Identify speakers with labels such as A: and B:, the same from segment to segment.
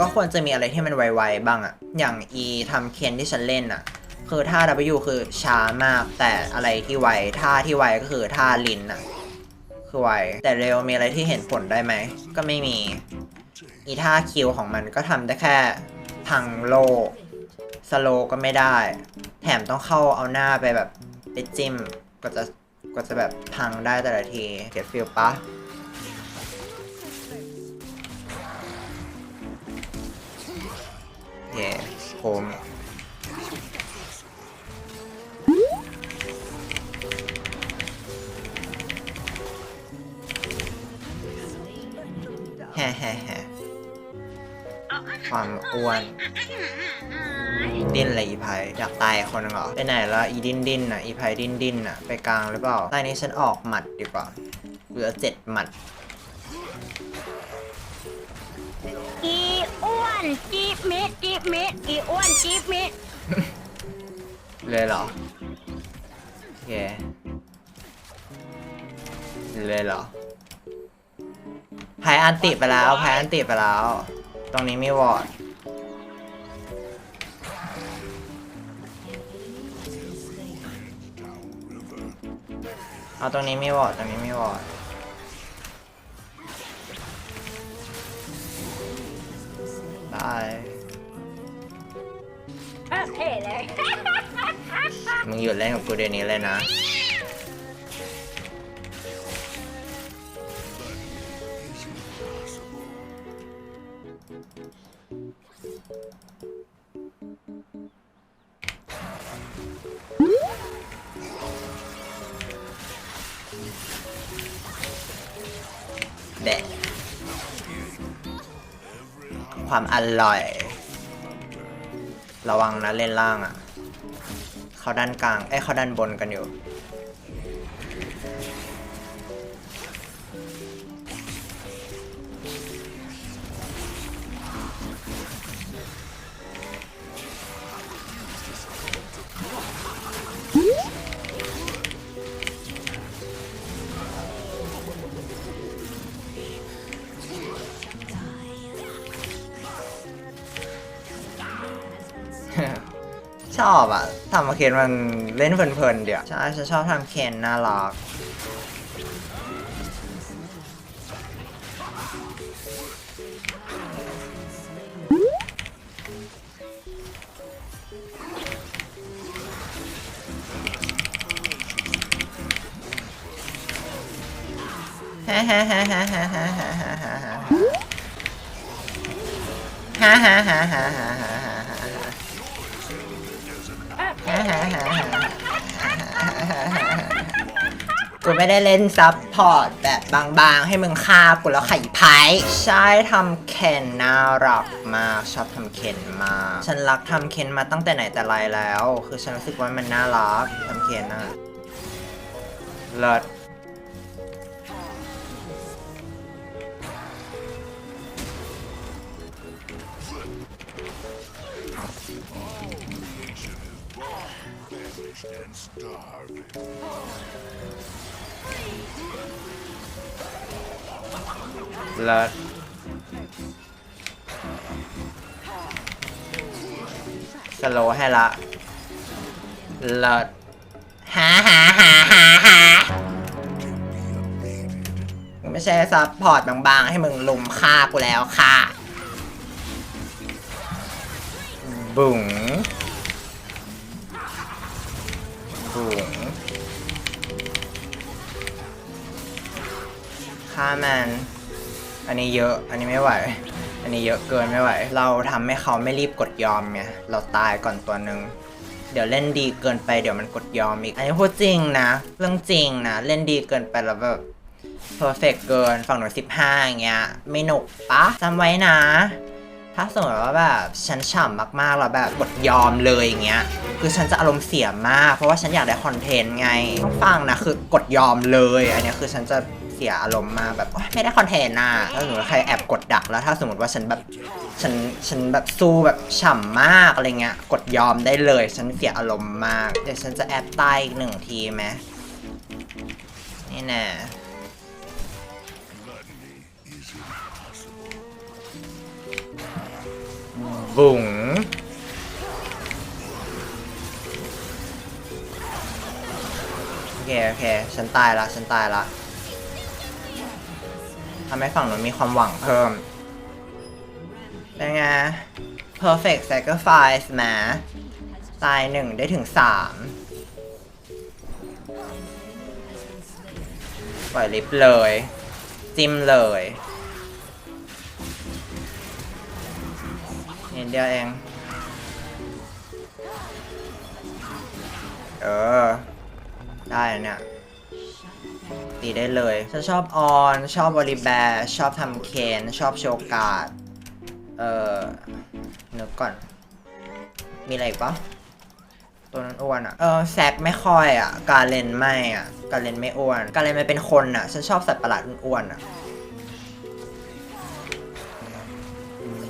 A: ก็ควรจะมีอะไรที่มันไวๆบ้างอะอย่างอีทำเคนที่ฉันเล่นอะคือท่า W คือช้ามากแต่อะไรที่ไวท่าที่ไวก็คือท่าลินอะคือไวแต่เร็วมีอะไรที่เห็นผลได้ไหม ก็ไม่มี อีท่าคิวของมันก็ทำได้แค่พังโลสโลก็ไม่ได้ แถมต้องเข้าเอาหน้าไปแบบไปจิ้มก็จะก็จะแบบพังได้แต่ละทีเก็ตฟิลปะ โอเคคุ้มแฮ่แฮ่แฮ่ความอ้วนดิ้นเลยอีไพอยากตายคนนึงเหรอไปไหนแล้วอีดิ้นดิ้นอะอีไพดิ้นดิ้นอะไปกลางหรือเปล่าตอนนี้ฉันออกหมัดดีกว่าเหลือเจ็ดหมัด
B: วนจีบมิดจีบมิดอีอ้วนจีบมิด
A: เลยเหรอโอเคเลยเหรอพายอันติไปแล้วพายอันติไปแล้ว ตรงนี้มีวอร์ดเอาตรงนี้มีวอร์ดตรงนี้มีวอร์ด
B: เท่เลย
A: มึงหยุดเล่นกับกูเดี๋ยวนี้เลยนะเด็ด ความอร่อย ระวังนะเล่นล่างอะ เขาด้านกลาง เอ้ยเขาด้านบนกันอยู่ ชอบอะทำมาเคนมันเล่นเพลินๆเดี๋ยวใช่ฉันชอบทำเคนน่ารักฮ่าฮ่าฮ่าฮ่าฮ่าฮ่าฮ่าฮ่าฮ่าฮ่าฮ่าฮ่าฮ่าฮ่า ฮ่าฮ่าฮ่ากูไม่ได้เล่นซับพอร์ตแบบบางๆ ให้มึงฆ่ากูแล้วไข่ไพ่ใช่ทำเคนน่ารักมากชอบทำเคนมากฉันรักทำเคนมาตั้งแต่ไหนแต่ไรแล้ว คือฉันรู้สึกว่ามันน่ารักทำเคนน่ะเลิศ เลิศสโลให้ละเลิศหาหาหาหาหาไม่ใช่ซัพพอร์ตบางๆ ให้มึงลุมฆ่ากูแล้วค่ะบุ๋ง บุ๋งฆ่ามันอันนี้เยอะอันนี้ไม่ไหว อันนี้เยอะเกินไม่ไหว เราทำให้เขาไม่รีบกดยอมไงเราตายก่อนตัวหนึ่งเดี๋ยวเล่นดีเกินไปเดี๋ยวมันกดยอมอีก อันนี้พูดจริงนะเรื่องจริงนะเล่นดีเกินไปแล้วแบบเพอร์เฟกเกินฝั่งหนู15อย่างเงี้ยไม่หนุกปะจำไว้นะ ถ้าสมมติว่าแบบฉันฉ่ำมากๆแล้วแบบกดยอมเลยอย่างเงี้ย คือฉันจะอารมณ์เสียมาก เพราะว่าฉันอยากได้คอนเทนต์ไงต้องฟังนะคือกดยอมเลยอันเนี้ยคือฉันจะเสียอารมณ์มาแบบไม่ได้คอนเทนต์น่ะถ้าสมมติว่าใครแอบกดดักแล้ว ถ้าสมมติว่าฉันแบบฉันฉันแบบสู้แบบฉ่ำมากอะไรเงี้ยกดยอมได้เลย ฉันเสียอารมณ์มากเดี๋ยวฉันจะแอปใต้อีกหนึ่งทีไหมนี่แน่ บุ๋งโอเคโอเค ฉันตายละฉันตายละทำให้ฝั่งหนูมีความหวังเพิ่มเป็นไง perfect sacrifice แหมตายหนึ่งได้ถึงสามปล่อยลิฟเลย จิ้มเลย นิดเดียวเอง เออ ได้เนี่ย ตีได้เลยฉันชอบออน ชอบบริแบร์ชอบทำเคน ชอบโชกาด เออนึกก่อน มีอะไรอีกปะตัวนั้นอ้วนอะเออแซกไม่ค่อยอะการเลนไม่อะการเลนไม่อ้วน การเลนมันเป็นคนอะฉันชอบสัตว์ประหลาดอ้วนอะ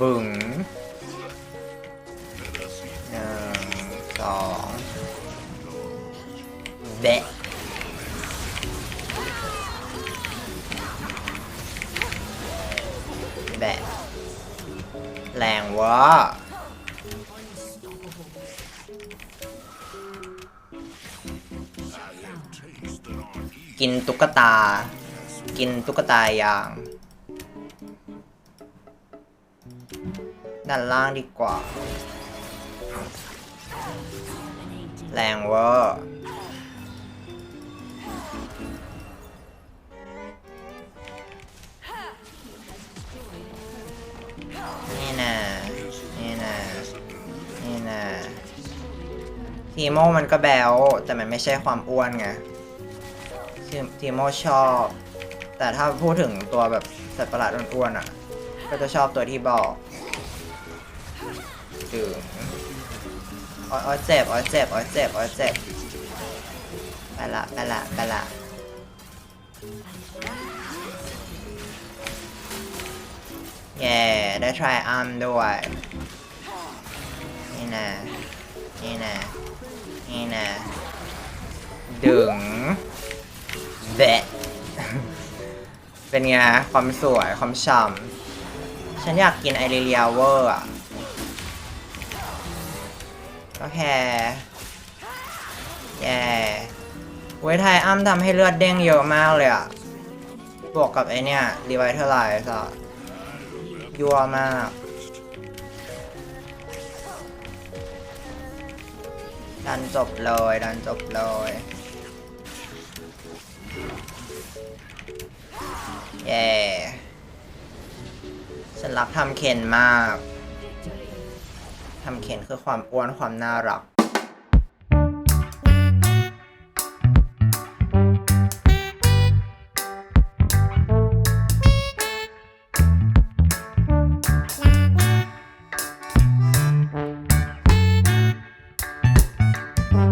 A: บึง องแบะแบะแรงวะกินตุ๊กตา กินตุ๊กตายาง ด้านล่างดีกว่า แรงเวอร์นี่นะนี่นะนี่นะทีโมมันก็แบวแต่มันไม่ใช่ความอ้วนไงทีทีโมชอบ แต่ถ้าพูดถึงตัวแบบสัตว์ประหลาดอ้วนๆอะ ก็จะชอบตัวที่บอกถึง อ๋อเจ็บอ๋อเจ็บอ๋อเจ็บอ๋อเจ็บไปละไปละไปละเย่ได้ try arm ด้วย นี่นะนี่นะนี่นะดึงแบะเป็นไง ความสวย ความฉ่ำฉันอยากกินไอริเลียเวอร์อะ ก็แค่แย่เวยไทยอ้ำทำให้เลือดเด้งเยอะมากเลยอะบวกกับไอเนี่ยรีไวเทอร์ไลซ์อะยัวมากดันจบเลยดันจบเลยเย้ฉันรักทำเคนมาก ทำเคนคือความอ้วนความน่ารัก